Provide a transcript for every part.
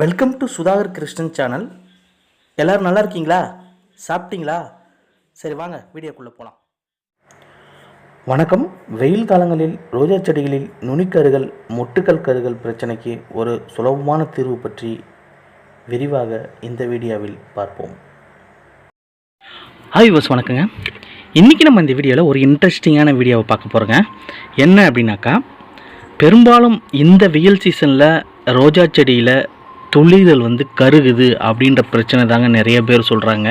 Welcome to Sudhakar Krishnan channel எல்லோரும் நல்லா இருக்கீங்களா? சாப்பிட்டீங்களா? சரி வாங்க வீடியோக்குள்ளே போகலாம் வணக்கம். வெயில் காலங்களில் ரோஜா செடிகளில் நுனிக்கருகள் மொட்டுக்கல் கருகள் பிரச்சனைக்கு ஒரு சுலபமான தீர்வு பற்றி விரிவாக இந்த வீடியோவில் பார்ப்போம். ஹாய் வாஸ் வணக்கங்க. இன்றைக்கி நம்ம இந்த வீடியோவில் ஒரு இன்ட்ரெஸ்டிங்கான வீடியோவை பார்க்க போகிறோங்க என்ன அப்படின்னாக்கா பெரும்பாலும் இந்த வெயில் சீசனில் ரோஜா செடியில் துளிர்கள் வந்து கருகுது அப்படின்ற பிரச்சனை தாங்க நிறைய பேர் சொல்கிறாங்க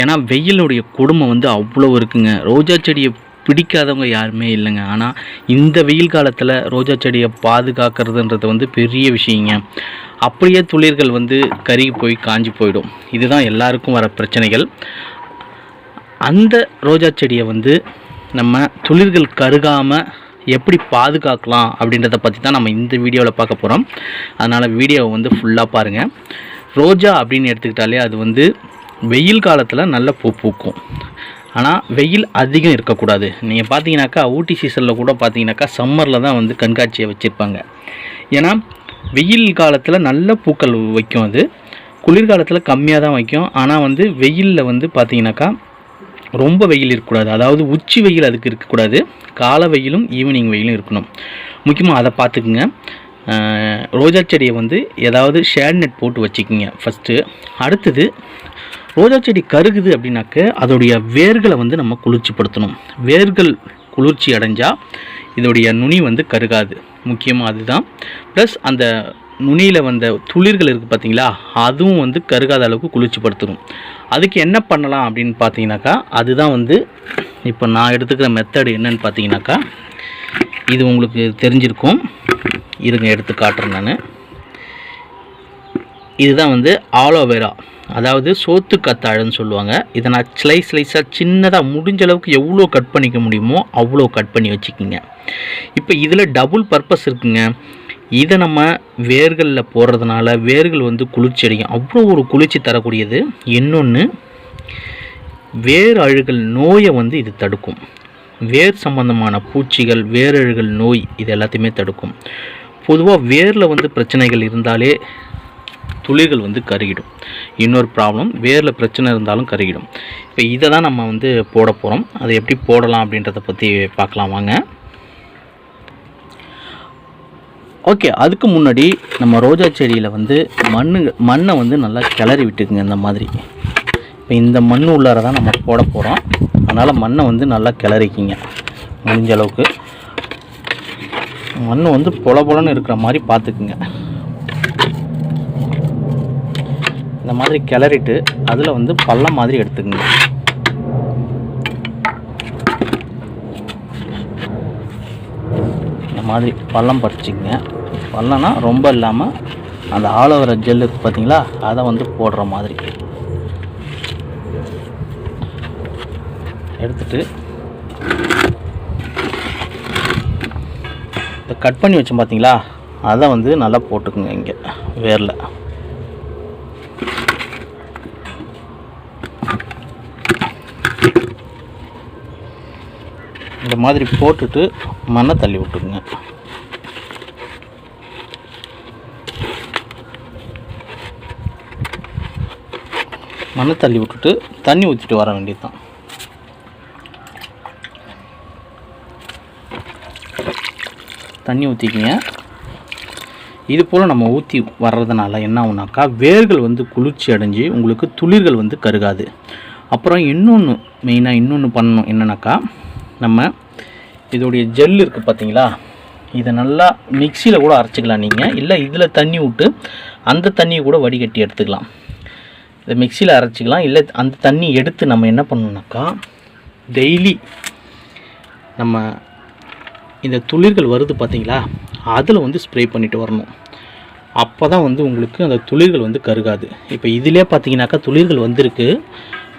ஏன்னா வெயிலுடைய கொடுமை வந்து அவ்வளோ இருக்குங்க. ரோஜா செடியை பிடிக்காதவங்க யாருமே இல்லைங்க. ஆனால் இந்த வெயில் காலத்தில் ரோஜா செடியை பாதுகாக்கிறதுன்றது வந்து பெரிய விஷயங்க. அப்படியே துளிர்கள் வந்து கருகி போய் காஞ்சி போயிடும். இதுதான் எல்லாருக்கும் வர பிரச்சனைகள். அந்த ரோஜா செடியை வந்து நம்ம துளிர்கள் கருகாமல் எப்படி பாதுகாக்கலாம் அப்படின்றத பற்றி தான் நம்ம இந்த வீடியோவில் பார்க்க போகிறோம் அதனால் வீடியோவை வந்து ஃபுல்லாக பாருங்கள் ரோஜா அப்படின்னு எடுத்துக்கிட்டாலே அது வந்து வெயில் காலத்தில் நல்ல பூ பூக்கும். ஆனால் வெயில் அதிகம் இருக்கக்கூடாது. நீங்கள் பார்த்தீங்கன்னாக்கா ஊட்டி சீசனில் கூட பார்த்தீங்கன்னாக்கா சம்மரில் தான் வந்து கண்காட்சியை வச்சுருப்பாங்க. ஏன்னா வெயில் காலத்தில் நல்ல பூக்கள் வைக்கும் அது. குளிர்காலத்தில் கம்மியாக தான் வைக்கும். ஆனால் வந்து வெயிலில் வந்து பார்த்தீங்கன்னாக்கா ரொம்ப வெயில் இருக்கக்கூடாது. அதாவது உச்சி வெயில் அதுக்கு இருக்கக்கூடாது. கால வெயிலும் ஈவினிங் வெயிலும் இருக்கணும். முக்கியமாக அதை பார்த்துக்குங்க. ரோஜா செடியை வந்து ஏதாவது ஷேட் நெட் போட்டு வச்சுக்கிங்க ஃபஸ்ட்டு அடுத்தது ரோஜா செடி கருகுது அப்படின்னாக்க அதோடைய வேர்களை வந்து நம்ம குளிர்ச்சிப்படுத்தணும். வேர்கள் குளிர்ச்சி அடைஞ்சால் இதோடைய நுனி வந்து கருகாது. முக்கியமாக அதுதான். ப்ளஸ் அந்த நுனியில் வந்த துளிர்கள் இருக்குது பார்த்தீங்களா அதுவும் வந்து கருகாத அளவுக்கு குளிர்ச்சிப்படுத்தணும் அதுக்கு என்ன பண்ணலாம் அப்படின்னு பார்த்தீங்கன்னாக்கா அதுதான் வந்து இப்போ நான் எடுத்துக்கிற மெத்தடு என்னன்னு பார்த்தீங்கன்னாக்கா இது உங்களுக்கு தெரிஞ்சிருக்கும். இருங்க எடுத்து காட்டுறேன் நான். இதுதான் வந்து ஆலோவேரா அதாவது சோத்து கத்தாழன்னு சொல்லுவாங்க. இதை நான் ஸ்லைஸ் ஸ்லைஸாக சின்னதாக முடிஞ்ச அளவுக்கு எவ்வளோ கட் பண்ணிக்க முடியுமோ அவ்வளோ கட் பண்ணி வச்சுக்கிங்க. இப்போ இதில் டபுள் பர்பஸ் இருக்குங்க. இதை நம்ம வேர்களில் போடுறதுனால வேர்கள் வந்து குளிர்ச்சி அடையும் அவ்வளோ ஒரு குளிர்ச்சி தரக்கூடியது. இன்னொன்று வேர் அழுகல் நோயை வந்து இது தடுக்கும். வேர் சம்பந்தமான பூச்சிகள் வேரழுகல் நோய் இது எல்லாத்தையுமே தடுக்கும். பொதுவாக வேரில் வந்து பிரச்சனைகள் இருந்தாலே துளிர்கள் வந்து கருகிடும். இன்னொரு ப்ராப்ளம் வேரில் பிரச்சனை இருந்தாலும் கருகிடும். இப்போ இதை தான் நம்ம வந்து போட போகிறோம் அதை எப்படி போடலாம் அப்படின்றத பற்றி பார்க்கலாம் வாங்க. ஓகே அதுக்கு முன்னாடி நம்ம ரோஜா செடியில் வந்து மண்ணு மண்ணை வந்து நல்லா கிளறி விட்டுக்குங்க இந்த மாதிரி. இப்போ இந்த மண் உள்ளார தான் நம்ம போட போகிறோம் அதனால் மண்ணை வந்து நல்லா கிளறிக்கிங்க. முடிஞ்ச அளவுக்கு. மண் வந்து பொல பொலன்னு இருக்கிற மாதிரி பார்த்துக்குங்க. இந்த மாதிரி கிளறிட்டு அதில் வந்து பள்ளம் மாதிரி எடுத்துக்கங்க இந்த மாதிரி பள்ளம் படிச்சுங்க பள்ளம்னா ரொம்ப இல்லாமல் அந்த ஆலோவரா ஜெல் இருக்குது பார்த்தீங்களா அதை வந்து போடுற மாதிரி. எடுத்துட்டு இந்த கட் பண்ணி வச்சோம் பார்த்தீங்களா அதை வந்து நல்லா போட்டுக்குங்க இங்கே வேரில். இந்த மாதிரி போட்டுட்டு மண்ணை தள்ளி விட்டுக்குங்க மண்ணை தள்ளி விட்டுட்டு தண்ணி ஊற்றிட்டு வர வேண்டியது தான் தண்ணி ஊற்றிக்கிங்க இது போல் நம்ம ஊற்றி வர்றதுனால என்ன ஆகுனாக்கா வேர்கள் வந்து குளிர்ச்சி அடைஞ்சு உங்களுக்கு துளிர்கள் வந்து கருகாது. அப்புறம் இன்னொன்று மெயினாக இன்னொன்று பண்ணணும் என்னென்னாக்கா நம்ம இதோடைய ஜெல் இருக்குது பார்த்தீங்களா இதை நல்லா மிக்சியில் கூட அரைச்சிக்கலாம் நீங்கள் இல்லை இதில் தண்ணி விட்டு அந்த தண்ணியை கூட வடிகட்டி எடுத்துக்கலாம். இதை மிக்சியில் அரைச்சிக்கலாம். இல்லை அந்த தண்ணி எடுத்து நம்ம என்ன பண்ணணும்னாக்கா டெய்லி நம்ம இந்த துளிர்கள் வருது பார்த்தீங்களா அதில் வந்து ஸ்ப்ரே பண்ணிட்டு வரணும். அப்போ தான் வந்து உங்களுக்கு அந்த துளிர்கள் வந்து கருகாது. இப்போ இதிலே பார்த்தீங்கன்னாக்கா துளிர்கள் வந்திருக்கு.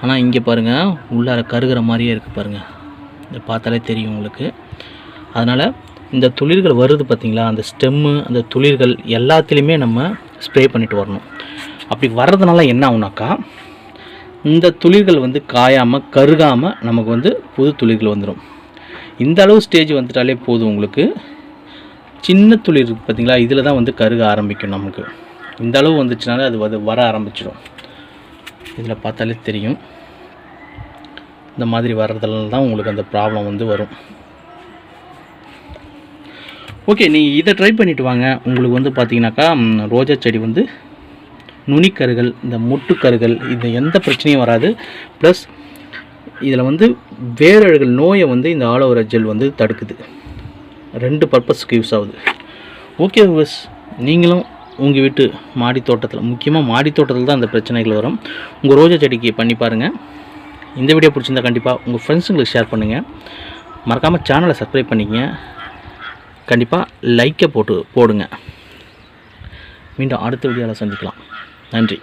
ஆனால் இங்கே பாருங்கள் உள்ளார கருகிற மாதிரியே இருக்குது பாருங்கள் இதை பார்த்தாலே தெரியும் உங்களுக்கு. அதனால் இந்த துளிர்கள் வருது பார்த்திங்களா? அந்த ஸ்டெம்மு அந்த துளிர்கள் எல்லாத்துலேயுமே நம்ம ஸ்ப்ரே பண்ணிட்டு வரணும். அப்படி வர்றதுனால என்ன ஆகுனாக்கா இந்த துளிர்கள் வந்து காயாமல் கருகாமல் நமக்கு வந்து புது துளிர்கள் வந்துடும் இந்த அளவு ஸ்டேஜ் வந்துட்டாலே போதும் உங்களுக்கு. சின்ன துளிர் இருக்குது இதில் தான் வந்து கருக ஆரம்பிக்கும் நமக்கு. இந்த அளவு வந்துச்சுனாலே அது வர ஆரம்பிச்சிடும். இதில் பார்த்தாலே தெரியும். இந்த மாதிரி வர்றதுல தான் உங்களுக்கு அந்த ப்ராப்ளம் வந்து வரும். ஓகே நீங்கள் இதை ட்ரை பண்ணிவிட்டு வாங்க. உங்களுக்கு வந்து பார்த்தீங்கன்னாக்கா ரோஜா செடி வந்து நுனிக்கருகள் இந்த முட்டுக்கருகள் இந்த எந்த பிரச்சனையும் வராது. ப்ளஸ் இதில் வந்து வேரழுகள் நோயை வந்து இந்த ஆலோவரா ஜெல் வந்து தடுக்குது. ரெண்டு பர்பஸ்க்கு யூஸ் ஆகுது. ஓகே விவஸ் நீங்களும் உங்கள் வீட்டு மாடி தோட்டத்தில் முக்கியமாக மாடி தோட்டத்தில் தான் அந்த பிரச்சனைகள் வரும். உங்கள் ரோஜா செடிக்கு பண்ணி பாருங்கள் இந்த வீடியோ பிடிச்சிருந்தா கண்டிப்பாக உங்கள் ஃப்ரெண்ட்ஸுங்களுக்கு ஷேர் பண்ணுங்கள் மறக்காமல் சேனலை சப்ஸ்கிரைப் பண்ணிக்கங்க. கண்டிப்பாக லைக்கை போட்டு போடுங்க. மீண்டும் அடுத்த வீடியோவில் சந்திக்கலாம். நன்றி.